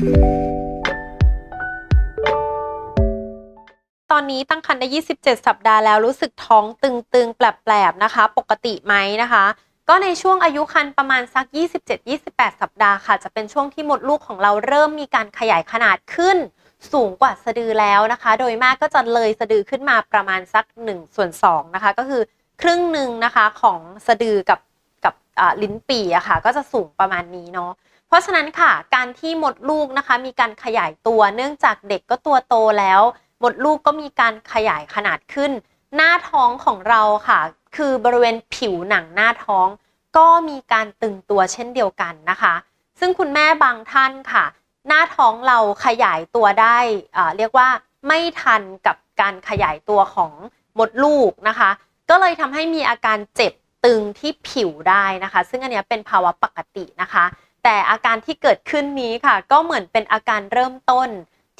ตอนนี้ตั้งครรภ์ได้ 27 สัปดาห์แล้วรู้สึกท้องตึงๆ แปลบๆ นะคะ ปกติไหมนะคะ ก็ในช่วงอายุครรภ์ประมาณสัก 27-28 สัปดาห์ค่ะ จะเป็นช่วงที่มดลูกของเราเริ่มมีการขยายขนาดขึ้นสูงกว่าสะดือแล้วนะคะ โดยมากก็จะเลยสะดือขึ้นมาประมาณสัก1ส่วน2นะคะ ก็คือครึ่งหนึ่งนะคะของสะดือกับ ลิ้นปี่อะค่ะ ก็จะสูงประมาณนี้เนาะเพราะฉะนั้นค่ะ การที่มดลูกนะคะ มีการขยายตัวเนื่องจากเด็กก็ตัวโตแล้ว มดลูกก็มีการขยายขนาดขึ้น หน้าท้องของเราค่ะ คือบริเวณผิวหนังหน้าท้อง ก็มีการตึงตัวเช่นเดียวกันนะคะ ซึ่งคุณแม่บางท่านค่ะ หน้าท้องเราขยายตัวได้เรียกว่าไม่ทันกับการขยายตัวของมดลูกนะคะ ก็เลยทำให้มีอาการเจ็บ ตึงที่ผิวได้นะคะ ซึ่งอันนี้เป็นภาวะปกตินะคะ แต่อาการที่เกิดขึ้นนี้ค่ะ ก็เหมือนเป็นอาการเริ่มต้น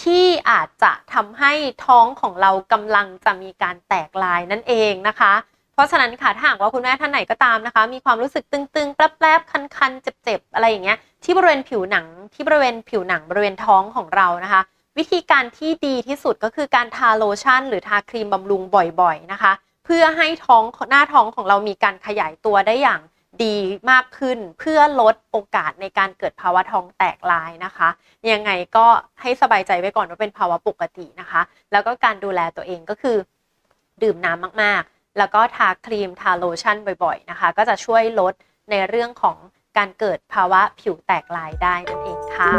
ที่อาจจะทำให้ท้องของเรากำลังจะมีการแตกลายนั่นเองนะคะ เพราะฉะนั้นค่ะถ้าหากว่าคุณแม่ท่านไหนก็ตามนะคะ มีความรู้สึกตึงๆแปลบๆคันๆเจ็บๆอะไรอย่างเงี้ยที่บริเวณผิวหนังที่บริเวณผิวหนังบริเวณท้องของเรานะคะ วิธีการที่ดีที่สุดก็คือการทาโลชั่น หรือทาครีมบำรุงบ่อยๆนะคะ พื่อให้ท้องหน้าท้องของเรามีการขยายตัวได้อย่างดีมากขึ้น เพื่อลดโอกาสในการเกิดภาวะท้องแตกลายนะคะ ยังไงก็ให้สบายใจไว้ก่อนว่าเป็นภาวะปกตินะคะ แล้วก็การดูแลตัวเองก็คือ ดื่มน้ำมากๆ แล้วก็ทาครีมทาโลชั่นบ่อยๆนะคะ ก็จะช่วยลดในเรื่องของการเกิดภาวะผิวแตกลายได้นั่นเองค่ะ